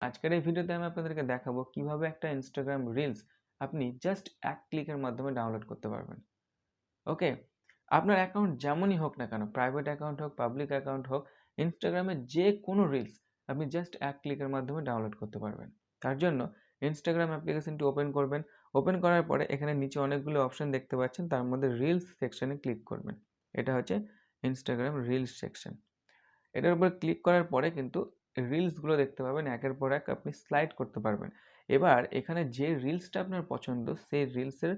আজকের এই ভিডিওতে আমি আপনাদেরকে দেখাবো কীভাবে একটা ইনস্টাগ্রাম রিলস আপনি জাস্ট এক ক্লিকের মাধ্যমে ডাউনলোড করতে পারবেন। ওকে আপনার অ্যাকাউন্ট যেমনই হোক না কেন প্রাইভেট অ্যাকাউন্ট হোক পাবলিক অ্যাকাউন্ট হোক ইনস্টাগ্রামে যে কোনো রিলস আপনি জাস্ট এক ক্লিকের মাধ্যমে ডাউনলোড করতে পারবেন। তার জন্য ইনস্টাগ্রাম অ্যাপ্লিকেশনটি ওপেন করবেন। ওপেন করার পরে এখানে নিচে অনেকগুলো অপশন দেখতে পাচ্ছেন, তার মধ্যে রিলস সেকশনে ক্লিক করবেন। এটা হচ্ছে ইনস্টাগ্রাম রিলস সেকশন এটার উপর ক্লিক করার পরে কিন্তু রিলসগুলো দেখতে পাবেন, একের পর এক আপনি স্লাইড করতে পারবেন। এবার এখানে যে রিলসটা আপনার পছন্দ, সেই রিলসের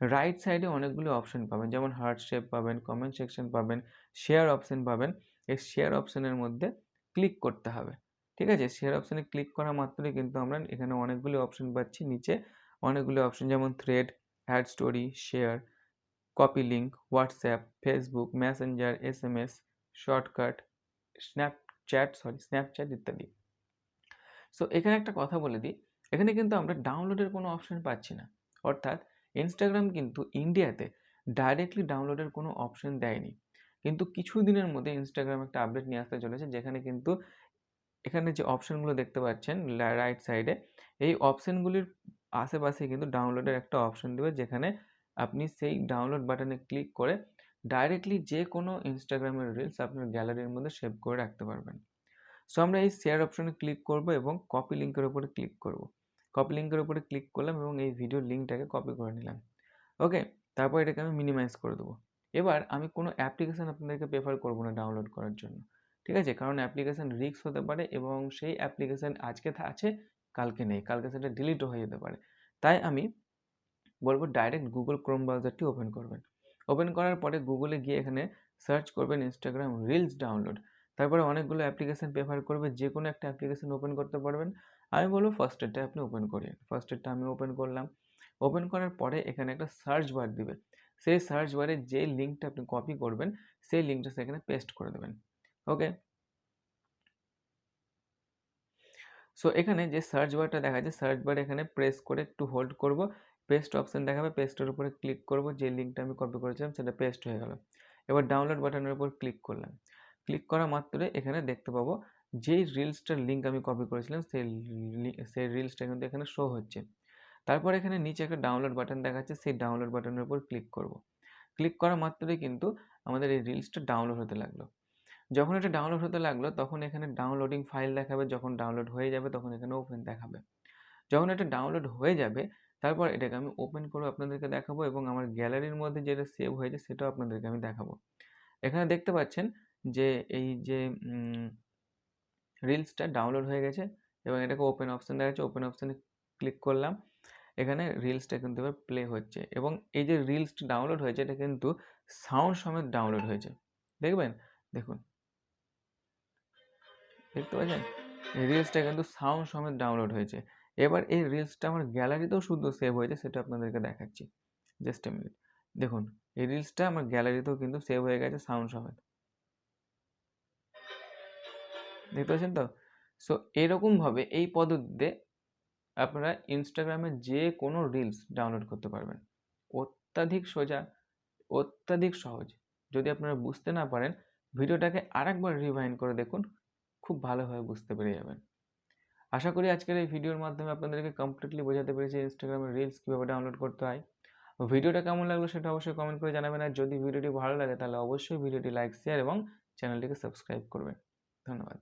রাইট সাইডে অনেকগুলো অপশন পাবেন। যেমন হার্ট শেপ পাবেন কমেন্ট সেকশন পাবেন শেয়ার অপশন পাবেন। এই শেয়ার অপশনের মধ্যে ক্লিক করতে হবে। ঠিক আছে? শেয়ার অপশানে ক্লিক করা মাত্রই কিন্তু আমরা এখানে অনেকগুলো অপশন পাচ্ছি। নিচে অনেকগুলো অপশন যেমন thread add story share copy link WhatsApp Facebook Messenger S M S shortcut Snapchat sorry Snapchat ইত্যাদি। সো এখানে একটা কথা বলে দিই। এখানে কিন্তু আমরা ডাউনলোডের কোনো অপশন পাচ্ছি না। অর্থাৎ ইনস্টাগ্রাম কিন্তু ইন্ডিয়াতে ডাইরেক্টলি ডাউনলোডের কোনো অপশন দেয়নি। কিন্তু কিছু দিনের মধ্যে ইনস্টাগ্রাম একটা আপডেট নিয়ে আসতে চলেছে, যেখানে কিন্তু এখানে যে অপশানগুলো দেখতে পাচ্ছেন রাইট সাইডে এই অপশানগুলির আশেপাশে কিন্তু ডাউনলোডের একটা অপশন দেবে, যেখানে আপনি সেই ডাউনলোড বাটনে ক্লিক করে ডাইরেক্টলি যে কোনো ইনস্টাগ্রামের রিলস আপনার গ্যালারির মধ্যে সেভ করে রাখতে পারবেন। সো আমরা এই শেয়ার অপশনে ক্লিক করব এবং কপি লিঙ্কের উপরে ক্লিক করব। কপি লিঙ্কের উপরে ক্লিক করলাম এবং এই ভিডিও লিঙ্কটাকে কপি করে নিলাম। ওকে তারপর এটাকে আমি মিনিমাইজ করে দেবো। এবার আমি কোনো অ্যাপ্লিকেশান আপনাদেরকে প্রেফার করব না ডাউনলোড করার জন্য। ঠিক আছে? কারণ অ্যাপ্লিকেশান রিক্স হতে পারে এবং সেই অ্যাপ্লিকেশান আজকে আছে, কালকে নেই। কালকে সেটা ডিলিটও হয়ে যেতে পারে। তাই আমি বলব ডাইরেক্ট গুগল ক্রোম ব্রাউজারটি ওপেন করবেন। ওপেন করার পরে গুগলে গিয়ে এখানে সার্চ করবেন ইনস্টাগ্রাম রিলস ডাউনলোড তারপরে অনেকগুলো অ্যাপ্লিকেশান প্রেফার করবে যে কোনো একটা অ্যাপ্লিকেশান ওপেন করতে পারবেন। আমি বলব ফার্স্ট এডটা আপনি ওপেন করিয়ে ফার্স্ট এডটা আমি ওপেন করলাম। ওপেন করার পরে এখানে একটা সার্চ বার দিবে। সেই সার্চ বারে যে লিঙ্কটা আপনি কপি করবেন, সেই লিঙ্কটা সেখানে পেস্ট করে দেবেন। ওকে সো এখানে যে সার্চ বারটা দেখা যায় সার্চ বার এখানে প্রেস করে একটু হোল্ড করব। পেস্ট অপশান দেখাবে পেস্টের উপরে ক্লিক করব, যে লিঙ্কটা আমি কপি করেছিলাম সেটা পেস্ট হয়ে গেল। এবার ডাউনলোড বাটনের উপর ক্লিক করলাম। ক্লিক করা মাত্রই এখানে দেখতে পাবো, যেই রিলসটার লিঙ্ক আমি কপি করেছিলাম, সেই সেই রিলসটা কিন্তু এখানে শো হচ্ছে। তারপর এখানে নিচে একটা ডাউনলোড বাটন দেখাচ্ছে, সেই ডাউনলোড বাটনের উপর ক্লিক করব। ক্লিক করা মাত্রই কিন্তু আমাদের এই রিলসটা ডাউনলোড হতে লাগল। যখন এটা ডাউনলোড হতে লাগল, তখন এখানে ডাউনলোডিং ফাইল দেখাবে, যখন ডাউনলোড হয়ে যাবে, তখন এখানে ওপেন দেখাবে। যখন এটা ডাউনলোড হয়ে যাবে তারপর এটাকে আমি ওপেন করে আপনাদেরকে দেখাবো এবং আমার গ্যালারির মধ্যে যেটা সেভ হয়েছে সেটাও আপনাদেরকে আমি দেখাবো। এখানে দেখতে পাচ্ছেন যে এই যে রিলসটা ডাউনলোড হয়ে গেছে এবং এটাকে ওপেন অপশান দেখাচ্ছে। ওপেন অপশানে ক্লিক করলাম। এখানে রিলসটা কিন্তু এবার প্লে হচ্ছে এবং এই যে রিলসটা ডাউনলোড হয়েছে, এটা কিন্তু সাউন্ড সমেত ডাউনলোড হয়েছে। দেখবেন? দেখুন। দেখতে পাচ্ছেন? রিলসটা কিন্তু সাউন্ড সমেত ডাউনলোড হয়েছে। এবার এই রিলসটা আমার গ্যালারিতেও শুদ্ধ সেভ হয়েছে, সেটা আপনাদেরকে দেখাচ্ছি। জাস্ট এ মিনিট দেখুন, এই রিলসটা আমার গ্যালারিতেও কিন্তু সেভ হয়ে গেছে সাউন্ড সমেত দেখতে পাচ্ছেন তো? সো এরকমভাবে এই পদ্ধতিতে আপনারা ইনস্টাগ্রামে যে কোনো রিলস ডাউনলোড করতে পারবেন। অত্যাধিক সোজা, অত্যাধিক সহজ। যদি আপনারা বুঝতে না পারেন, ভিডিওটাকে আরেকবার রিভাইন্ড করে দেখুন, খুব ভালোভাবে বুঝতে পেরে যাবেন। আশা করি আজকের এই ভিডিওর মাধ্যমে আপনাদেরকে কমপ্লিটলি বোঝাতে পেরেছি ইনস্টাগ্রামের রিলস কীভাবে ডাউনলোড করতে হয়। ভিডিওটা কেমন লাগল সেটা অবশ্যই কমেন্ট করে জানাবেন আর যদি ভিডিওটি ভালো লাগে তাহলে অবশ্যই ভিডিওটি লাইক শেয়ার এবং চ্যানেলটিকে সাবস্ক্রাইব করবেন। ধন্যবাদ।